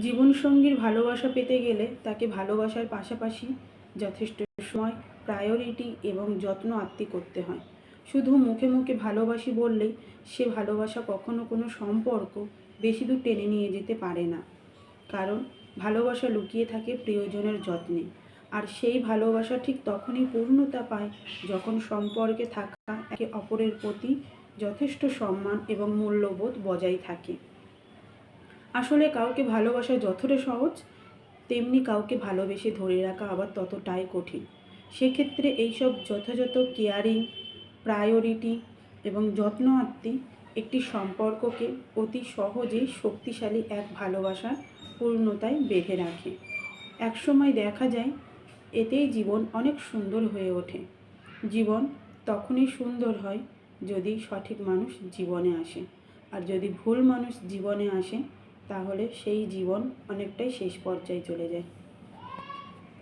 জীবনসঙ্গীর ভালোবাসা পেতে গেলে তাকে ভালোবাসার পাশাপাশি যথেষ্ট সময় প্রায়োরিটি এবং যত্ন আত্মি করতে হয়। শুধু মুখে মুখে ভালোবাসি বললেই সে ভালোবাসা কখনো কোনো সম্পর্ক বেশি দূর টেনে নিয়ে যেতে পারে না। কারণ ভালোবাসা লুকিয়ে থাকে প্রিয়জনের যত্নে। আর সেই ভালোবাসা ঠিক তখনই পূর্ণতা পায় যখন সম্পর্কে থাকা একে অপরের প্রতি যথেষ্ট সম্মান এবং মূল্যবোধ বজায় থাকে। আসলে কাউকে ভালোবাসা যতটা সহজ, তেমনি কাউকে ভালোবেসে ধরে রাখা আবার ততটাই কঠিন। সেক্ষেত্রে এইসব যথাযথ কেয়ারিং, প্রায়োরিটি এবং যত্ন আত্মি একটি সম্পর্ককে অতি সহজেই শক্তিশালী এক ভালোবাসার পূর্ণতায় বেঁধে রাখে। একসময় দেখা যায়, এতেই জীবন অনেক সুন্দর হয়ে ওঠে। জীবন তখনই সুন্দর হয় যদি সঠিক মানুষ জীবনে আসে। আর যদি ভুল মানুষ জীবনে আসে তাহলে সেই জীবন অনেকটাই শেষ পর্যায়ে চলে যায়।